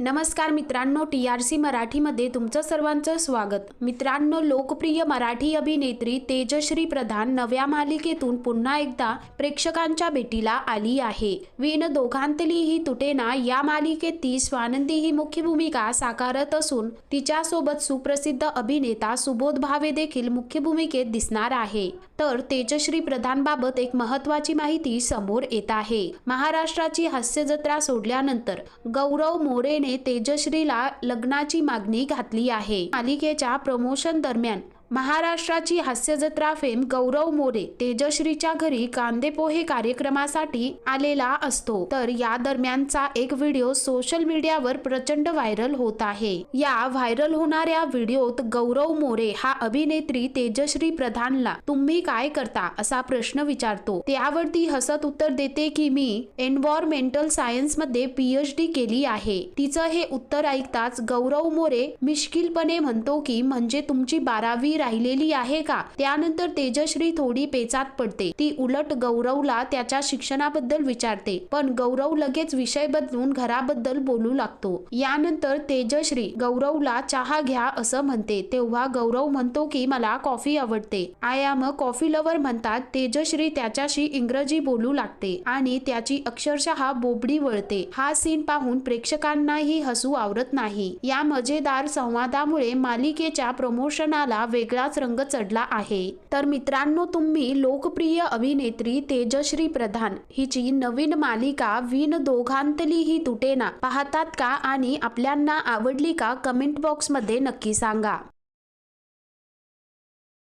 नमस्कार मित्रांनो T R C मराठीमध्ये तुमचं सर्वांचं स्वागत. मित्रांनो लोकप्रिय मराठी अभिनेत्री तेजश्री प्रधान नव्या मालिकेतून पुन्हा एकदा प्रेक्षकांच्या भेटीला आली आहे. वीण दोघांतली ही तुटेना या मालिकेत ती स्वानंदी ही मुख्य भूमिका साकारत असून तिच्यासोबत सुप्रसिद्ध अभिनेता सुबोध भावे देखील मुख्य भूमिकेत दिसणार आहे. तर तेजश्री प्रधानबाबत एक महत्वाची माहिती समोर येत आहे. महाराष्ट्राची हास्य जत्रा सोडल्यानंतर गौरव मोरेने तेजश्रीला लग्नाची मागणी घातली आहे. मालिकेच्या प्रमोशन दरम्यान महाराष्ट्राची हास्यजत्रा फेम गौरव मोरे तेजश्रीच्या घरी कांदे पोहे कार्यक्रमासाठी आलेला असतो. तर या दरम्यानचा एक व्हिडिओ सोशल मीडियावर प्रचंड व्हायरल होत आहे. या व्हायरल होणाऱ्या व्हिडिओत गौरव मोरे हा अभिनेत्री तेजश्री प्रधानला तुम्ही काय करता? असा प्रश्न विचारतो. त्यावर ती हसत उत्तर देते की मी एन्व्हायरमेंटल सायन्समध्ये पीएचडी केली आहे. तिचं हे उत्तर ऐकताच गौरव मोरे मिश्किलपणे म्हणतो की म्हणजे तुमची बारावी राहिलेली आहे का? त्यानंतर तेजश्री थोडी पेचात पडते. ती उलट गौरवला त्याच्या शिक्षणाबद्दल विचारते. पण गौरव लगेच विषय बदलून घराबद्दल बोलू लागतो. यानंतर तेजश्री गौरवला चहा घ्या असं म्हणते. तेव्हा गौरव म्हणतो की मला कॉफी आवडते. I am a coffee lover म्हणतात. तेजश्री त्याच्याशी इंग्रजी बोलू लागते आणि त्याची अक्षरशः बोबडी वळते. हा सीन पाहून प्रेक्षकांनाही हसू आवरत नाही. या मजेदार संवादामुळे मालिकेच्या प्रमोशनाला वेगळाच रंग चढला आहे. तर मित्रांनो तुम्ही लोकप्रिय अभिनेत्री तेजश्री प्रधान हिची नवीन मालिका विण दोघांतली ही तुटेना पाहतात का आणि आपल्यांना आवडली का कमेंट बॉक्समध्ये नक्की सांगा.